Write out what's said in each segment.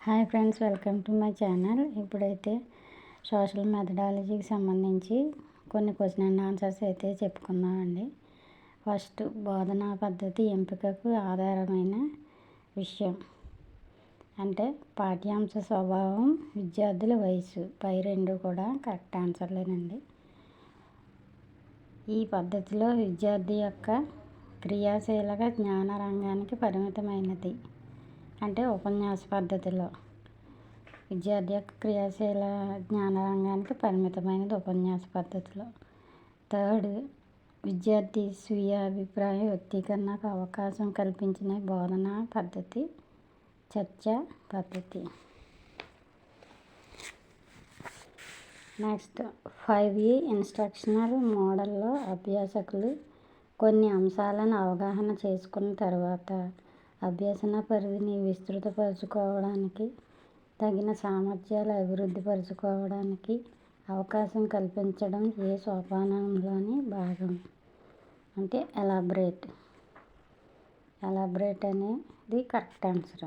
Hi friends welcome to my channel. ఇప్పుడైతే social మెథడాలజీకి సంబంధించి కొన్ని క్వశ్చన్ అండ్ ఆన్సర్స్ అయితే చెప్పుకుందామండి. ఫస్ట్ బోధనా పద్ధతి ఎంపికకు ఆధారమైన విషయం. అంటే పాఠ్యాంశ స్వభావం విద్యార్థుల వయసు పై రెండు కూడా కరెక్ట్ ఆన్సర్లేనండి. ఈ పద్ధతిలో విద్యార్థి యొక్క క్రియాశీలక జ్ఞాన రంగానికి పరిమితమైనది. అంటే ఉపన్యాస పద్ధతిలో. విద్యార్థి యొక్క క్రియాశీల జ్ఞాన రంగానికి పరిమితమైనది ఉపన్యాస పద్ధతిలో. థర్డ్ విద్యార్థి స్వీయ అభిప్రాయ వ్యక్తీకరణకు అవకాశం కల్పించిన బోధనా పద్ధతి చర్చ పద్ధతి. నెక్స్ట్ ఫైవ్ ఈ ఇన్స్ట్రక్షనల్ మోడల్లో అభ్యాసకులు కొన్ని అంశాలను అవగాహన చేసుకున్న తర్వాత అభ్యసన పరిధిని విస్తృతపరచుకోవడానికి తగిన సామర్థ్యాలు అభివృద్ధి పరచుకోవడానికి అవకాశం కల్పించడం ఏ సోపానంలోని భాగం? అంటే ఎలాబరేట్? ఎలాబరేట్ అనేది కరెక్ట్ ఆన్సర్.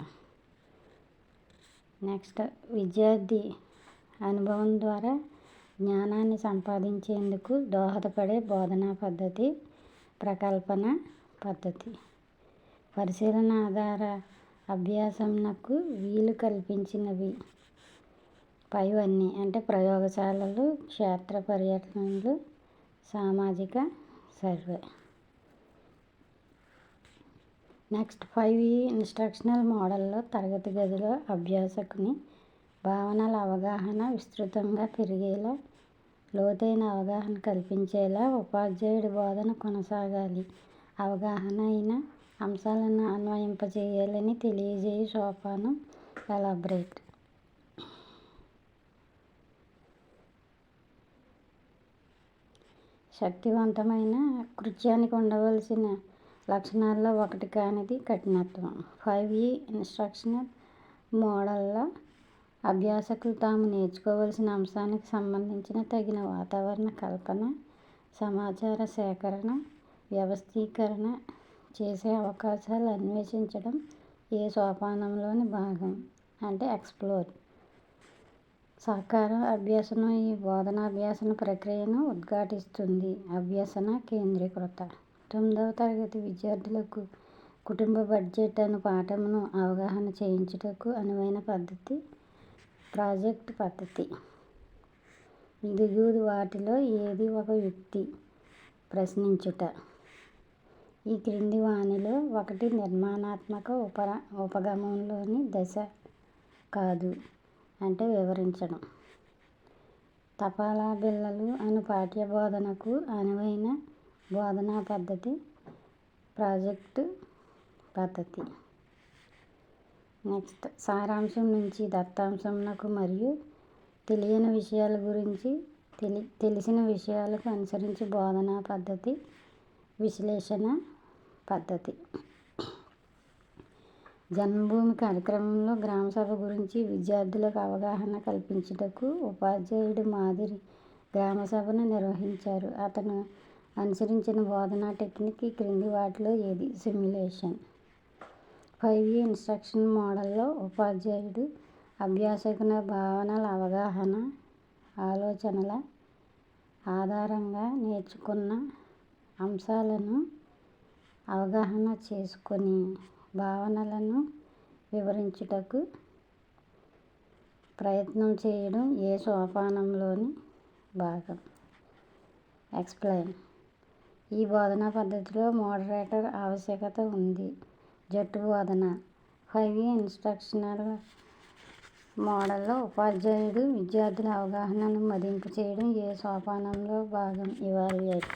నెక్స్ట్ విద్యార్థి అనుభవం ద్వారా జ్ఞానాన్ని సంపాదించేందుకు దోహదపడే బోధనా పద్ధతి ప్రకల్పన పద్ధతి. పరిశీలన ఆధార అభ్యాసంనకు వీలు కల్పించినవి. పైవన్నీ అంటే ప్రయోగశాలలు క్షేత్ర పర్యటనలు సామాజిక సర్వే. నెక్స్ట్ ఫైవ్ ఈ ఇన్స్ట్రక్షనల్ మోడల్లో తరగతి గదిలో అభ్యాసకుని భావనల అవగాహన విస్తృతంగా పెరిగేలా లోతైన అవగాహన కల్పించేలా ఉపాధ్యాయుడి బోధన కొనసాగాలి. అవగాహన అయిన అంశాలను అన్వయింపజేయాలని తెలియజేయు సోపానం. ఎలాబరేట్. శక్తివంతమైన కృత్యానికి ఉండవలసిన లక్షణాల్లో ఒకటి కానిది కఠినత్వం. ఫైవ్ ఈ ఇన్స్ట్రక్షనల్ మోడల్లో అభ్యాసకులు తాము నేర్చుకోవలసిన అంశానికి సంబంధించిన తగిన వాతావరణ కల్పన సమాచార సేకరణ వ్యవస్థీకరణ చేసే అవకాశాలు అన్వేషించడం ఏ సోపానంలోని భాగం? అంటే ఎక్స్ప్లోర్ సహకారం అభ్యసనం ఈ బోధనాభ్యాసన ప్రక్రియను ఉద్ఘాటిస్తుంది. అభ్యసన కేంద్రీకృత. తొమ్మిదవ తరగతి విద్యార్థులకు కుటుంబ బడ్జెట్ అను పాఠమును అవగాహన చేయించుటకు అనువైన పద్ధతి? ప్రాజెక్ట్ పద్ధతి. ఇది వాటిలో ఏది ఒక వ్యక్తి ప్రశ్నించుట. ఈ క్రింది వానిలో ఒకటి నిర్మాణాత్మక ఉపర ఉపగమంలోని దశ కాదు అంటే వివరించడం. తపాలా బిళ్ళలు అను పాఠ్య బోధనకు అనువైన బోధనా పద్ధతి ప్రాజెక్టు పద్ధతి. నెక్స్ట్ సారాంశం నుంచి దత్తాంశంనకు మరియు తెలియని విషయాల గురించి తెలి తెలిసిన విషయాలకు అనుసరించి బోధనా పద్ధతి విశ్లేషణ పద్ధతి. జన్మభూమి కార్యక్రమంలో గ్రామసభ గురించి విద్యార్థులకు అవగాహన కల్పించుటకు ఉపాధ్యాయుడు మాదిరి గ్రామసభను నిర్వహించారు. అతను అనుసరించిన బోధనా టెక్నిక్ క్రింది వాటిలో ఏది? సిమ్యులేషన్. ఫైవ్ ఈ ఇన్స్ట్రక్షన్ మోడల్లో ఉపాధ్యాయుడు అభ్యాసకుల భావనల అవగాహన ఆలోచనల ఆధారంగా నేర్చుకున్న అంశాలను అవగాహన చేసుకొని భావనలను వివరించుటకు ప్రయత్నం చేయడం ఏ సోపానంలోని భాగం. ఎక్స్ప్లెయిన్ ఈ బోధనా పద్ధతిలో మోడరేటర్ ఆవశ్యకత ఉంది. జట్టు బోధన. ఫైవ్ ఇన్స్ట్రక్షనల్ మోడల్లో ఉపాధ్యాయుడు విద్యార్థుల అవగాహనను మదింపు చేయడం ఏ సోపానంలో భాగం? ఇవాల్యుయేట్.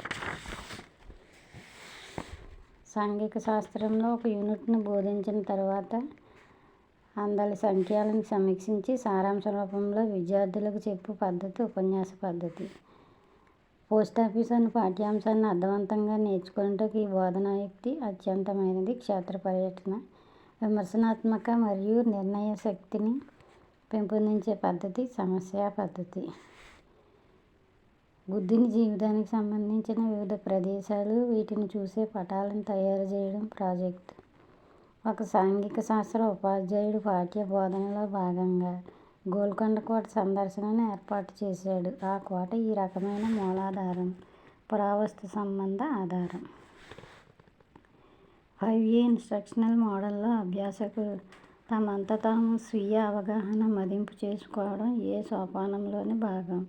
సాంఘిక శాస్త్రంలో ఒక యూనిట్ను బోధించిన తర్వాత అందరి సంఖ్యలను సమీక్షించి సారాంశ రూపంలో విద్యార్థులకు చెప్పు పద్ధతి ఉపన్యాస పద్ధతి. పోస్ట్ ఆఫీస్ అనే పాఠ్యాంశాన్ని అర్థవంతంగా నేర్చుకున్నటకు ఈ బోధనా యుక్తి అత్యంతమైనది. క్షేత్ర పర్యటన విమర్శనాత్మక మరియు నిర్ణయ శక్తిని పెంపొందించే పద్ధతి సమస్య పద్ధతి. బుద్ధుని జీవితానికి సంబంధించిన వివిధ ప్రదేశాలు వీటిని చూసే పటాలను తయారు చేయడం ప్రాజెక్ట్. ఒక సాంఘిక శాస్త్ర ఉపాధ్యాయుడు పాఠ్య బోధనలో భాగంగా గోల్కొండ కోట సందర్శనను ఏర్పాటు చేశాడు. ఆ కోట ఈ రకమైన మూలాధారం పురావస్తు సంబంధ ఆధారం. ఫైవ్ ఏ ఇన్స్ట్రక్షనల్ మోడల్లో అభ్యాసకులు తమంత తాము స్వీయ అవగాహన మదింపు చేసుకోవడం ఏ సోపానంలోని భాగం?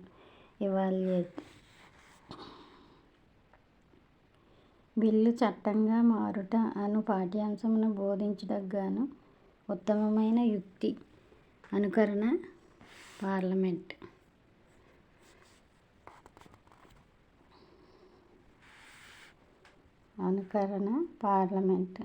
ఇవాల్యుయేట్ బిల్లు చట్టంగా మారుట అను పాఠ్యాంశమును బోధించుటకుగాను ఉత్తమమైన యుక్తి అనుకరణ పార్లమెంట్. అనుకరణ పార్లమెంట్.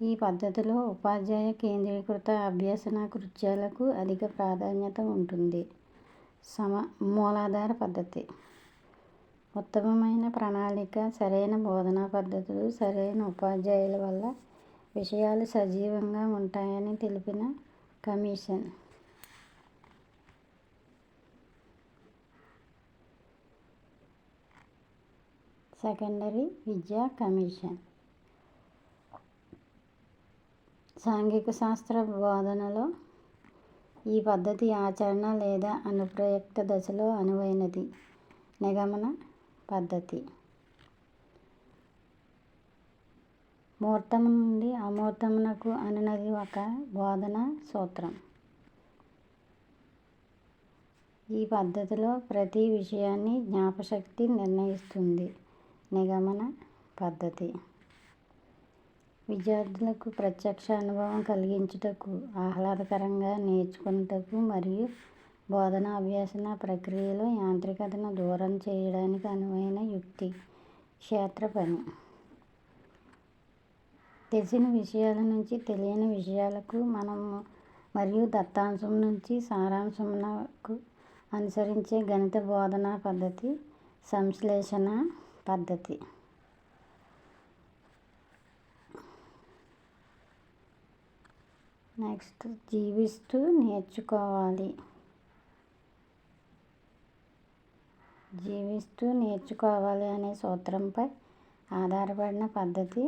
ఈ పద్ధతిలో ఉపాధ్యాయ కేంద్రీకృత అభ్యసన కృత్యాలకు అధిక ప్రాధాన్యత ఉంటుంది. సమ మూలాధార పద్ధతి. ఉత్తమమైన ప్రణాళిక సరైన బోధనా పద్ధతులు సరైన ఉపాధ్యాయుల వల్ల విషయాలు సజీవంగా ఉంటాయని తెలిపిన కమిషన్. సెకండరీ విద్యా కమిషన్. సాంఘిక శాస్త్ర బోధనలో ఈ పద్ధతి ఆచరణ లేదా అనుప్రయుక్త దశలో అనువైనది. నిగమన పద్ధతి. మూర్తము నుండి అమూర్తమునకు అనునది ఒక బోధన సూత్రం. ఈ పద్ధతిలో ప్రతి విషయాన్ని జ్ఞాపశక్తి నిర్ణయిస్తుంది. నిగమన పద్ధతి. విద్యార్థులకు ప్రత్యక్ష అనుభవం కలిగించుటకు ఆహ్లాదకరంగా నేర్చుకొనుటకు మరియు బోధనా అభ్యసన ప్రక్రియలో యాంత్రికతను దూరం చేయడానికి అనువైన యుక్తి క్షేత్ర పని. తెలిసిన విషయాల నుంచి తెలియని విషయాలకు మనము మరియు దత్తాంశం నుంచి సారాంశంకు అనుసరించే గణిత బోధనా పద్ధతి సంశ్లేషణ పద్ధతి. నెక్స్ట్ జీవిస్తూ నేర్చుకోవాలి. జీవిస్తూ నేర్చుకోవాలి అనే సూత్రంపై ఆధారపడిన పద్ధతి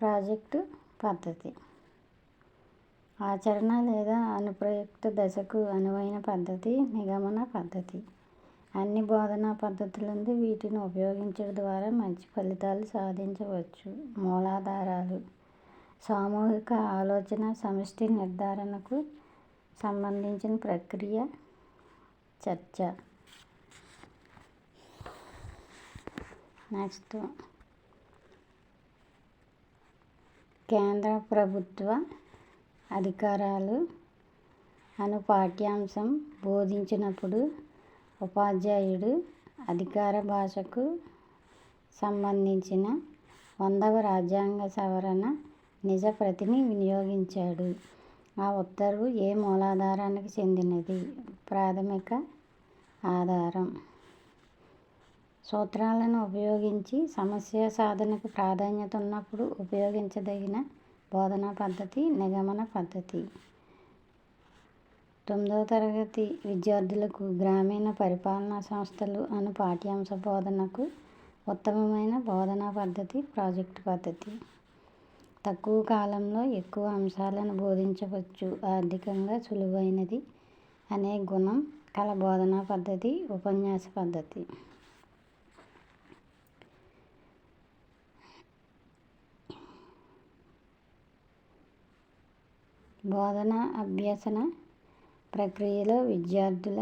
ప్రాజెక్టు పద్ధతి. ఆచరణ లేదా అనుప్రయుక్త దశకు అనువైన పద్ధతి నిగమన పద్ధతి. అన్ని బోధనా పద్ధతులందు వీటిని ఉపయోగించడం ద్వారా మంచి ఫలితాలు సాధించవచ్చు. మూలాధారాలు. సామూహిక ఆలోచన సమష్టి నిర్ధారణకు సంబంధించిన ప్రక్రియ చర్చ. నెక్స్ట్. కేంద్ర ప్రభుత్వ అధికారాలు అను పాఠ్యాంశం బోధించినప్పుడు ఉపాధ్యాయుడు అధికార భాషకు సంబంధించిన వందవ రాజ్యాంగ సవరణ నిజ ప్రతిని వినియోగించాడు. ఆ ఉత్తర్వు ఏ మూలాధారానికి చెందినది? ప్రాథమిక ఆధారం. సూత్రాలను ఉపయోగించి సమస్య సాధనకు ప్రాధాన్యత ఉన్నప్పుడు ఉపయోగించదగిన బోధనా పద్ధతి నిగమన పద్ధతి. తొమ్మిదవ తరగతి విద్యార్థులకు గ్రామీణ పరిపాలనా సంస్థలు అను పాఠ్యాంశ బోధనకు ఉత్తమమైన బోధనా పద్ధతి ప్రాజెక్ట్ పద్ధతి. తక్కువ కాలంలో ఎక్కువ అంశాలను బోధించవచ్చు. ఆర్థికంగా సులువైనది అనే గుణం కల బోధనా పద్ధతి ఉపన్యాస పద్ధతి. బోధన అభ్యసన ప్రక్రియలో విద్యార్థుల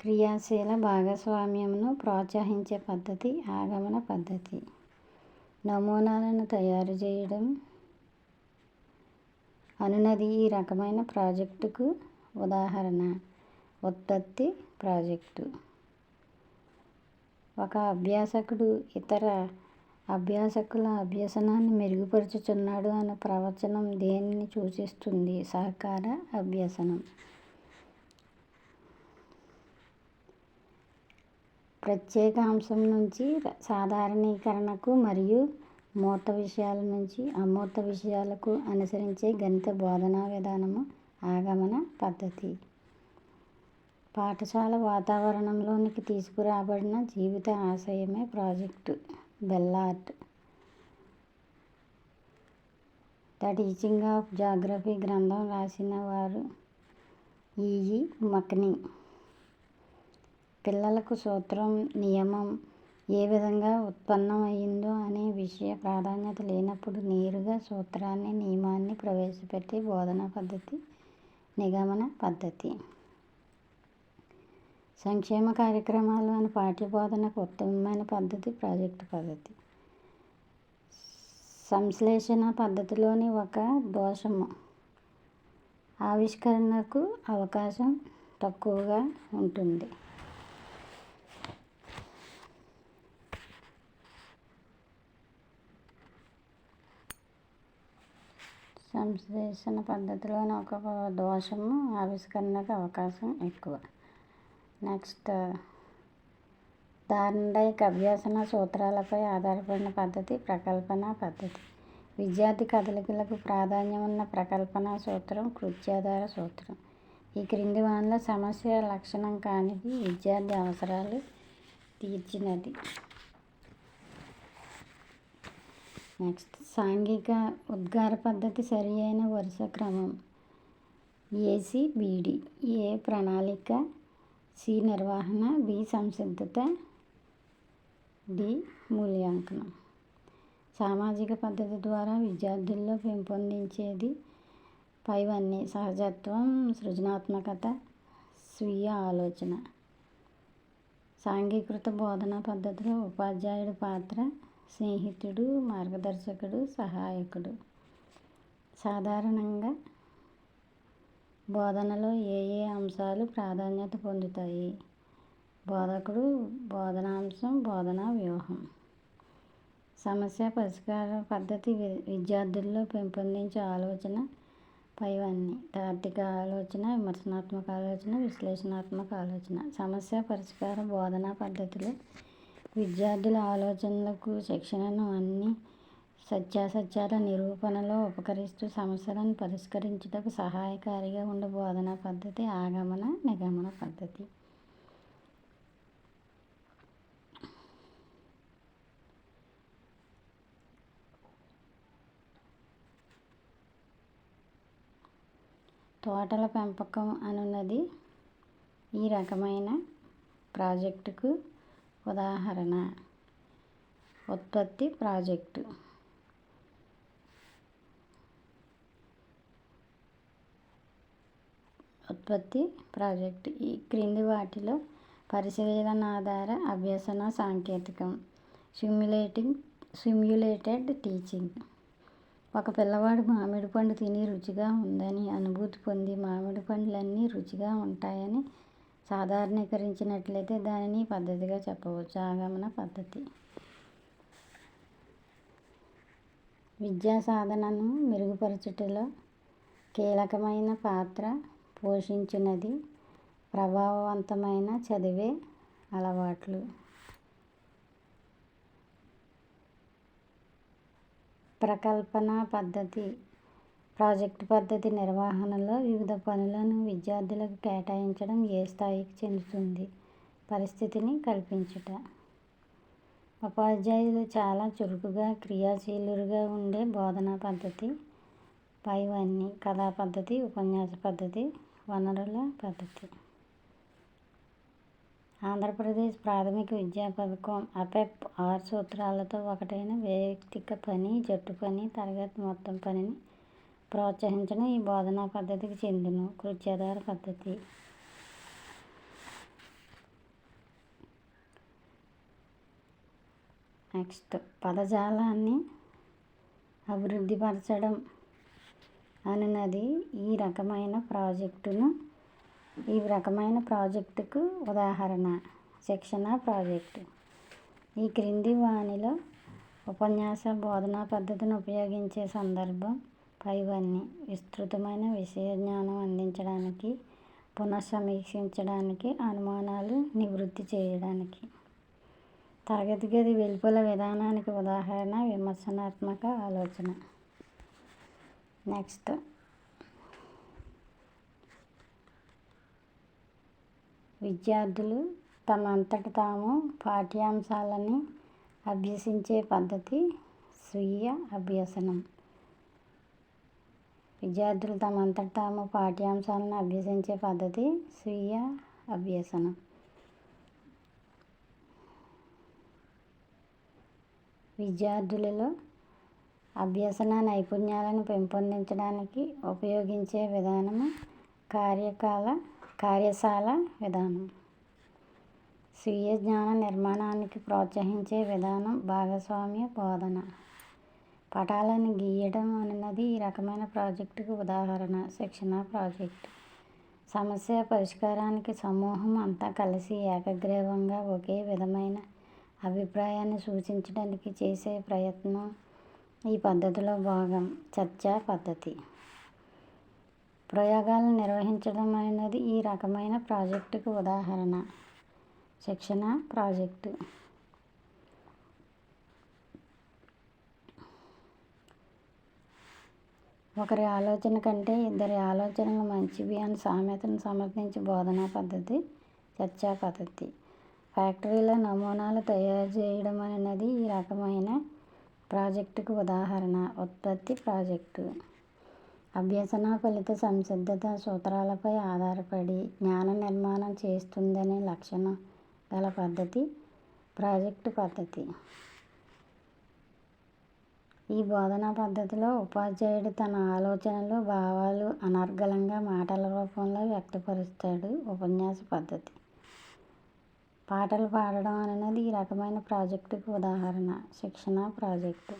క్రియాశీల భాగస్వామ్యమును ప్రోత్సహించే పద్ధతి ఆగమన పద్ధతి. నమూనాలను తయారు చేయడం. అనునది ఈ రకమైన ప్రాజెక్టుకు ఉదాహరణ. ఉత్పత్తి ప్రాజెక్టు. ఒక అభ్యాసకుడు ఇతర అభ్యాసకుల అభ్యసనాన్ని మెరుగుపరుచుచున్నాడు అన్న ప్రవచనం దేనిని సూచిస్తుంది? సహకార అభ్యసనం. ప్రత్యేక అంశం నుంచి సాధారణీకరణకు మరియు మూర్త విషయాల నుంచి అమూర్త విషయాలకు అనుసరించే గణిత బోధనా విధానము ఆగమన పద్ధతి. పాఠశాల వాతావరణంలోనికి తీసుకురాబడిన జీవిత ఆశయమే project Ballard. The teaching of geography గ్రంథం రాసిన వారు ఈఈ మక్ని పిల్లలకు సూత్రం నియమం ఏ విధంగా ఉత్పన్నమయ్యిందో అనే విషయ ప్రాధాన్యత లేనప్పుడు నేరుగా సూత్రాన్ని నియమాన్ని ప్రవేశపెట్టి బోధనా పద్ధతి నిగమన పద్ధతి. సంక్షేమ కార్యక్రమాలు అని పాఠ్యబోధనకు ఉత్తమమైన పద్ధతి ప్రాజెక్టు పద్ధతి. సంశ్లేషణ పద్ధతిలోని ఒక దోషము. ఆవిష్కరణకు అవకాశం తక్కువగా ఉంటుంది. సంశ్లేషణ పద్ధతిలోని ఒక దోషము ఆవిష్కరణకు అవకాశం ఎక్కువ. నెక్స్ట్ థార్న్డైక్ అభ్యసన సూత్రాలపై ఆధారపడిన పద్ధతి ప్రకల్పన పద్ధతి. విద్యార్థి కదలికలకు ప్రాధాన్యం ఉన్న ప్రకల్పన సూత్రం కృత్యాధార సూత్రం. ఈ క్రింది వానిలో సమస్య లక్షణం కానిది విద్యార్థి అవసరాలు తీర్చినది. నెక్స్ట్ సాంఘిక ఉద్గార పద్ధతి సరి అయిన వరుస క్రమం. ఏసి బీడి ఏ ప్రణాళిక. సి నిర్వహణ. బి సంసిద్ధత. డి మూల్యాంకనం. సామాజిక పద్ధతి ద్వారా విద్యార్థుల్లో పెంపొందించేది పైవన్నీ. సహజత్వం సృజనాత్మకత స్వీయ ఆలోచన. సాంఘీకృత బోధనా పద్ధతిలో ఉపాధ్యాయుడి పాత్ర స్నేహితుడు మార్గదర్శకుడు సహాయకుడు. సాధారణంగా బోధనలో ఏ ఏ అంశాలు ప్రాధాన్యత పొందుతాయి? బోధకుడు బోధనాంశం బోధనా వ్యూహం. సమస్య పరిష్కార పద్ధతి విద్యార్థుల్లో పెంపొందించే ఆలోచన పైవన్నీ. తార్కిక ఆలోచన విమర్శనాత్మక ఆలోచన విశ్లేషణాత్మక ఆలోచన. సమస్య పరిష్కార బోధనా పద్ధతిలో విద్యార్థుల ఆలోచనలకు శిక్షణను అన్ని సత్యాసత్యాల నిరూపణలో ఉపకరిస్తూ సమస్యలను పరిష్కరించుటకు సహాయకారిగా ఉండే బోధనా పద్ధతి ఆగమన నిగమన పద్ధతి. తోటల పెంపకం అనున్నది ఈ రకమైన ప్రాజెక్టుకు ఉదాహరణ. ఉత్పత్తి ప్రాజెక్టు. ఉత్పత్తి ప్రాజెక్ట్. ఈ క్రింది వాటిలో పరిశీలనాధార అభ్యసన సాంకేతికం. Simulating simulated teaching. ఒక పిల్లవాడు మామిడి పండు తిని రుచిగా ఉందని అనుభూతి పొంది మామిడి పండ్లన్నీ రుచిగా ఉంటాయని సాధారణీకరించినట్లయితే దానిని పద్ధతిగా చెప్పవచ్చు. ఆగమన పద్ధతి. విద్యా సాధనను మెరుగుపరచుటలో కీలకమైన పాత్ర పోషించినది ప్రభావవంతమైన చదివే అలవాట్లు. ప్రకల్పన పద్ధతి. ప్రాజెక్టు పద్ధతి నిర్వహణలో వివిధ పనులను విద్యార్థులకు కేటాయించడం ఏ స్థాయికి చెందుతుంది? పరిస్థితిని కల్పించుట. ఉపాధ్యాయులు చాలా చురుకుగా క్రియాశీలుగా ఉండే బోధనా పద్ధతి పైవన్నీ కథా పద్ధతి ఉపన్యాస పద్ధతి వనరుల పద్ధతి. ఆంధ్రప్రదేశ్ ప్రాథమిక విద్యా పథకం అపెప్ ఆరు సూత్రాలతో ఒకటైన వ్యక్తిక పని జట్టు పని తరగతి మొత్తం పనిని ప్రోత్సహించడం ఈ బోధనా పద్ధతికి చెందిన. కృత్యాధార పద్ధతి. నెక్స్ట్ పదజాలాన్ని అభివృద్ధిపరచడం అన్నది ఈ రకమైన ప్రాజెక్టును ఈ రకమైన ప్రాజెక్టుకు ఉదాహరణ శిక్షణ ప్రాజెక్టు. ఈ క్రింది వాణిలో ఉపన్యాస బోధనా పద్ధతిని ఉపయోగించే సందర్భం పైవన్నీ విస్తృతమైన విషయ జ్ఞానం అందించడానికి పునఃసమీక్షించడానికి అనుమానాలు నివృత్తి చేయడానికి. తరగతి గది వెలుపల విధానానికి ఉదాహరణ విమర్శనాత్మక ఆలోచన. నెక్స్ట్. విద్యార్థులు తమ అంతట తాము పాఠ్యాంశాలని అభ్యసించే పద్ధతి స్వీయ అభ్యసనం. విద్యార్థులు తమంతట తాము పాఠ్యాంశాలను అభ్యసించే పద్ధతి స్వీయ అభ్యసనం. విద్యార్థులలో అభ్యసన నైపుణ్యాలను పెంపొందించడానికి ఉపయోగించే విధానము కార్యకాల కార్యశాల విధానం. స్వీయ జ్ఞాన నిర్మాణానికి ప్రోత్సహించే విధానం భాగస్వామ్య బోధన. పటాలను గీయడం అన్నది ఈ రకమైన ప్రాజెక్టుకు ఉదాహరణ శిక్షణ ప్రాజెక్ట్. సమస్య పరిష్కారానికి సమూహం అంతా కలిసి ఏకగ్రీవంగా ఒకే విధమైన అభిప్రాయాన్ని సూచించడానికి చేసే ప్రయత్నం ఈ పద్ధతిలో భాగం చర్చా పద్ధతి. ప్రయోగాలు నిర్వహించడం అనేది ఈ రకమైన ప్రాజెక్టుకు ఉదాహరణ శిక్షణ ప్రాజెక్టు. ఒకరి ఆలోచన కంటే ఇద్దరి ఆలోచనలు మంచివి అని సామెతను సమర్థించి బోధనా పద్ధతి చర్చా పద్ధతి. ఫ్యాక్టరీలో నమూనాలు తయారు చేయడం అనేది ఈ రకమైన ప్రాజెక్టుకు ఉదాహరణ ఉత్పత్తి ప్రాజెక్టు. అభ్యసన ఫలిత సంసిద్ధత సూత్రాలపై ఆధారపడి జ్ఞాన నిర్మాణం చేస్తుందనే లక్షణం గల పద్ధతి ప్రాజెక్టు పద్ధతి. ఈ బోధనా పద్ధతిలో ఉపాధ్యాయుడు తన ఆలోచనలు భావాలు అనర్గళంగా మాటల రూపంలో వ్యక్తపరుస్తాడు ఉపన్యాస పద్ధతి. పాటలు పాడడం అనేది ఈ రకమైన ప్రాజెక్టుకు ఉదాహరణ శిక్షణ ప్రాజెక్టు.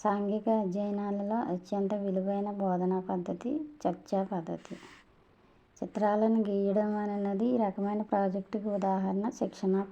సాంఘిక అధ్యయనాలలో అత్యంత విలువైన బోధనా పద్ధతి చర్చా పద్ధతి. చిత్రాలను గీయడం అనేది ఈ రకమైన ప్రాజెక్టుకు ఉదాహరణ శిక్షణ